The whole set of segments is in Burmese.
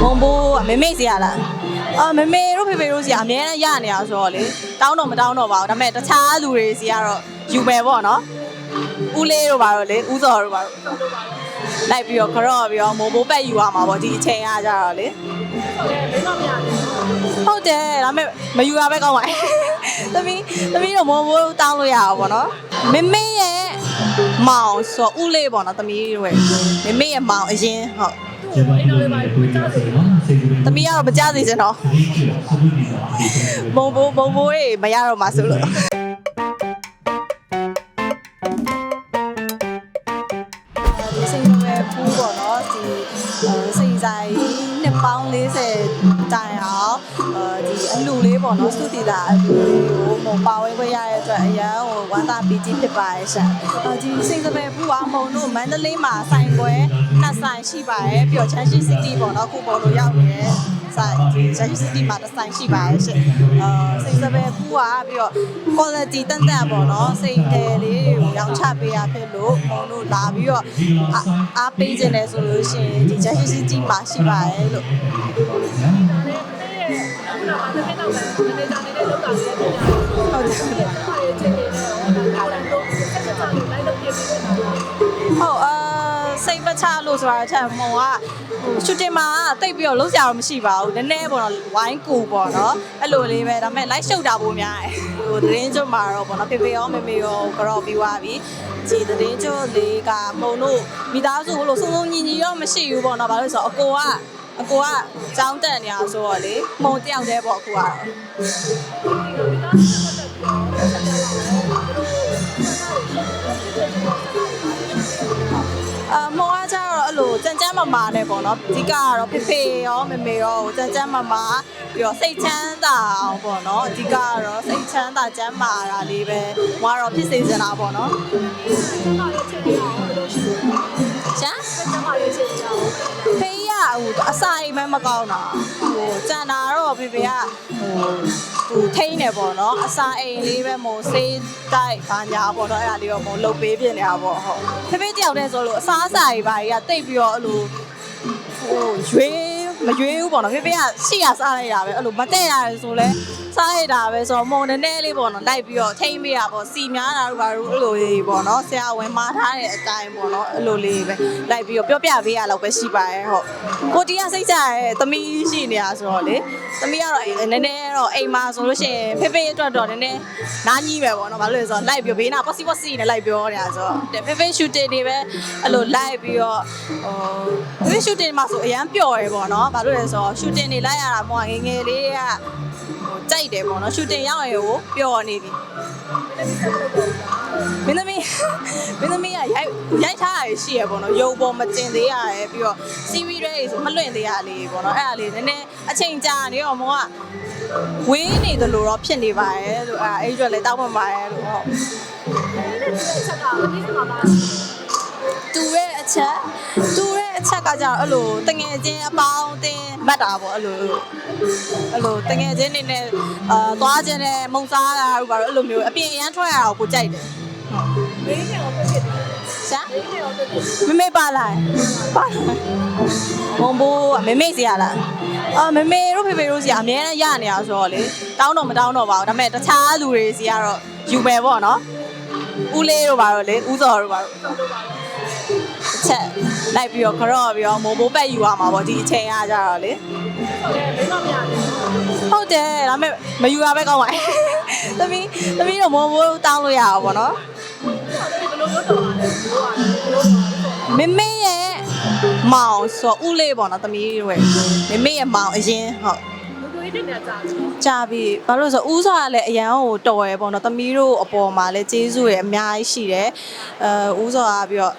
ဘုံဘိုးကမေမေစီရလားအော်မေမေတို့ဖေဖေတို့စီကအများနဲ့ရနေတာဆိုတော့လေတောင်းတော့မတောင်းတော့ပါဘူးဒါပေမဲ့တခြားလူတွေစီကတော့ယူမယ်ပေါ့နော်ဦးလေးတို့ပါတော့လေဦးစော်တို့ပါတော့လိုက်ပြီးတော့ခရော့ပြီးတော့မိုးဘိုးပက်ယူရမှာပေါ့ဒီအချိန်ကကြတော့လေဟုတ်တယ်ဒါပေမဲ့မယူရပဲကောင်းပါသမီးသမီးတို့မိုးဘိုးတောင်းလို့ရအောင်ပေါ့နော်မေမေရဲ့ မောင်ဆိုဦးလေးပေါ့နော်သမီးတို့ရဲ့မေမေရဲ့မောင်အရင်ဟုတ်ကျမတို့လည်းတွေ့ကြတယ်နော်စိတ်ကူးသမီးကတော့မကြစေချင်တော့ဒီကျစမှုနေတာဒီပုံစံဘုံဘိုးဘုံဘိုးတွေမရတော့မှဆိုလို့ဒီစိတ်ရွယ်ဖူးပေါ့နော်ဒီစိတ်ဆိုင်နှစ်ပေါင်း40 တိုင်အောင်အဲဒီအလူလေးပေါ့နော်စုတည်တာအလူလေးကိုမပါဝဲခွင့်ရတဲ့အတွက်အရန်ဟိုဝမ်းသာပီတိဖြစ်ပါရဲ့ရှင်ဒီစိတ်စပယ်ဖူးအောင်မုံတို့မန္တလေးမှာဆိုင်ပွဲနှစ်ဆိုင်ရှိပါတယ်ပြီးတော့ချမ်းရှိစီတီပေါ့နော်ခုပေါ်လို့ရောက်နေတယ်ဆိုင်ချမ်းရှိစီတီမှာတစ်ဆိုင်ရှိပါတယ်ရှင်အာစိတ်စပယ်ဖူးကပြီးတော့ quality တန်တန်ပေါ့နော်စိတ်တယ်လေးတွေကိုရောင်းချပေးရဖြစ်လို့မုံတို့လာပြီးတော့အားအားပေးခြင်းတယ်ဆိုလို့ရှိရင်ဒီချမ်းရှိစီတီ မှာရှိပါတယ်လို့ဟုတ်တယ်ဟုတ်တယ်ဟုတ်အာစိတ်မချလို့ဆိုတာအချက်မုံကဟိုရှူတင်မှာတိတ်ပြီးတော့လုံးစရာတော့မရှိပါဘူးနည်းနည်းပေါ့နော်ဝိုင်းကူပေါ့နော်အဲ့လိုလေးပဲဒါပေမဲ့ live ရှုပ်တာပိုများတယ်ဟိုသတင်းကျွတ်မှာတော့ပေါ့နော်ဖေဖေရောမေမေရောကတော့ပြီးသွားပြီဒီသတင်းကျွတ်လေးကမုံတို့မိသားစုလို့စုံစုံညီညီတော့မရှိဘူးပေါ့နော်ဘာလို့လဲဆိုတော့အကိုက အကိုကကြောင်းတက်နေတာဆိုတော့လေမုံတယောက်တည်းပေါ့အကိုကတော့အမောကကျတော့အဲ့လိုကြမ်းကြမ်းမမာနဲ့ပေါ့နော်အဓိကကတော့ဖေဖေရောမေမေရောကြမ်းကြမ်းမမာပြီးတော့စိတ်ချမ်းသာအောင်ပေါ့နော်အဓိကကတော့စိတ်ချမ်းသာချမ်းမာတာလေးပဲဟိုကတော့ဖြစ်စေချင်တာပေါ့နော်ချမ်း အစာအိမ်မဲမကောင်းတာဟိုကြံတာတော့ဖေဖေကဟိုသူထိန်းနေပေါ့နော်အစာအိမ်လေးပဲမို့စေးတိုက်ဘာညာပေါ့နော်အဲ့ဒါလေးတော့မို့လှုပ်ပေးပြနေတာပေါ့ဟုတ်ဖေဖေတယောက်တည်းဆိုလို့အစားအစာကြီးပါကြီးကတိတ်ပြီးတော့အဲ့လိုဟိုရွေး မရွေးဘူးပေါ့နော်ဖေဖေကရှိရစားလိုက်တာပဲအဲ့လိုမတဲ့ရတယ်ဆိုလဲစားရတာပဲဆိုတော့မုံနည်းနည်းလေးပေါ့နော်လိုက်ပြီးတော့ထိမ့်ပေးတာပေါ့စီများတာတို့ဘာလို့အဲ့လိုလေးပေါ့နော်ဆရာဝန်မှားထားတဲ့အတိုင်းပေါ့နော်အဲ့လိုလေးပဲလိုက်ပြီးတော့ပြောပြပေးရတော့ပဲရှိပါရဲ့ဟုတ်ကိုတီးကစိတ်ကြရဲသမီးရှိနေတာဆိုတော့လေသမီးကတော့နည်းနည်းတော့အိမ်မှာဆိုလို့ရှိရင်ဖေဖေအတွက်တော့နည်းနည်းနားကြီးပဲပေါ့နော်ဘာလို့လဲဆိုတော့လိုက်ပြီးဘေးနာ possible possible နဲ့လိုက်ပြောနေတာဆိုတော့ဖေဖေ shooting တွေပဲအဲ့လိုလိုက်ပြီးတော့ဟိုဖေဖေ shooting မှာဆိုအရန်ပျော်ရယ်ပေါ့နော်ဘာလို့လဲဆိုတော့ shooting တွေလိုက်ရတာမို့ငယ်ငယ်လေးကဟိုကြိုက်တယ်ပေါ့နော် shooting ရောက်ရင်ကိုပျော်နေပြီမင်းသမီးမင်းသမီးကရိုက်ရိုက်ထားရရှိရပေါ့နော်ရုပ်ပေါ်မတင်သေးရရယ်ပြီးတော့ series တွေဆိုမလွင့်သေးရလေးပေါ့နော်အဲ့ဒါလေးနည်းနည်းအချိန်ကြာနေတော့မောကဝေးနေတယ်လို့တော့ဖြစ်နေပါရဲ့လို့အဲ့အဲ့ကျွတ်လည်းတောက်မှပါရဲ့လို့ဟုတ်တူရဲ့အချက်တူရဲ့အချ က်ကကြတော့အဲ့လိုတငယ်ချင်းအပေါင်းအတင်းမှတ်တာပေါ့အဲ့လိုအဲ့လိုတငယ်ချင်းနေနဲ့အာသွားခြင်းနဲ့မုံစားတာတို့ဘာလို့အဲ့လိုမျိုးအပြင်အရန်ထွက်ရတာကိုကိုကြိုက်တယ်ရှာမမေပါလာပါလာဘုံဘိုးကမမေစီရလားအော်မမေတို့ဖေဖေတို့စီကအများနဲ့ရနေတာဆိုတော့လေတောင်းတော့မတောင်းတော့ပါဘူးဒါပေမဲ့တခြားလူတွေစီကတော့ယူမယ်ပေါ့နော် ဦးလေးတို့ပါတော့လေဦးစော်တို့ပါတော့အချက်လိုက်ပြီးတော့ခရော့ပြီးတော့မိုးဘိုးပက်ယူရမှာပေါ့ဒီအချိန်ကကြတော့လေဟုတ်တယ်ဒါပေမဲ့မယူရပဲကောင်းပါသမီးသမီးတို့မိုးဘိုးတောင်းလို့ရအောင်ပေါ့နော်မမေရဲ့မောင်ဆိုဦးလေးပေါ့နော်သမီးတို့ရဲ့မမေရဲ့မောင်အရင်ဟုတ် ကြာပြီဘာလို့လဲဆိုတော့ဦးစောကလည်းအရန်ကိုတော်ရယ်ပေါ့နော်သမီးတို့အပေါ်မှာလည်းကျေးဇူးရယ်အများကြီးရှိတယ်အဲဦးစောကပြီးတော့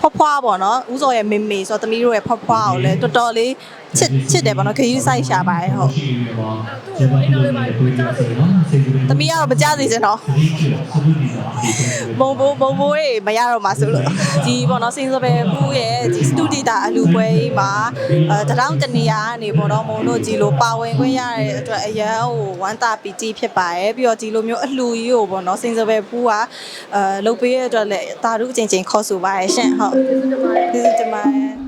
ဖွားဖွားပေါ့နော်ဦးစောရဲ့မေမေဆိုတော့သမီးတို့ရဲ့ဖွားဖွားကိုလည်းတော်တော်လေးချစ်ချစ်တယ်ပေါ့နော်ခရီးဆိုင်ရှာပါတယ်ဟုတ်ရှိရပါကျမတို့လည်းတွေ့ကြတယ်နော်စိတ်ကူးသမီးကတော့မကြစေချင်တော့ဒီကျစမှုနေတာဒီပုံစံဘုံဘိုးဘုံဘိုးတွေမရတော့မှဆိုလို့ဒီပေါ့နော်စင်စပယ်ဘူးရဲ့ဒီစ တူဒီတာအလူပွဲကြီးမှာအဲတရောင်းတနေရာကနေပေါ့နော်မုံတို့ဒီလိုပါဝင်ခွင့်ရတဲ့အတွက်အရန်ဟိုဝမ်းတာပီတီဖြစ်ပါတယ်ပြီးတော့ဒီလိုမျိုးအလှကြီးကိုပေါ့နော်စင်စပယ်ဘူးကအဲလုတ်ပေးရတဲ့အတွက်လည်းတာရုအချင်းချင်းခေါ်ဆိုပါရဲ့ရှင်ဟုတ်ကျေးဇူးတင်ပါတယ်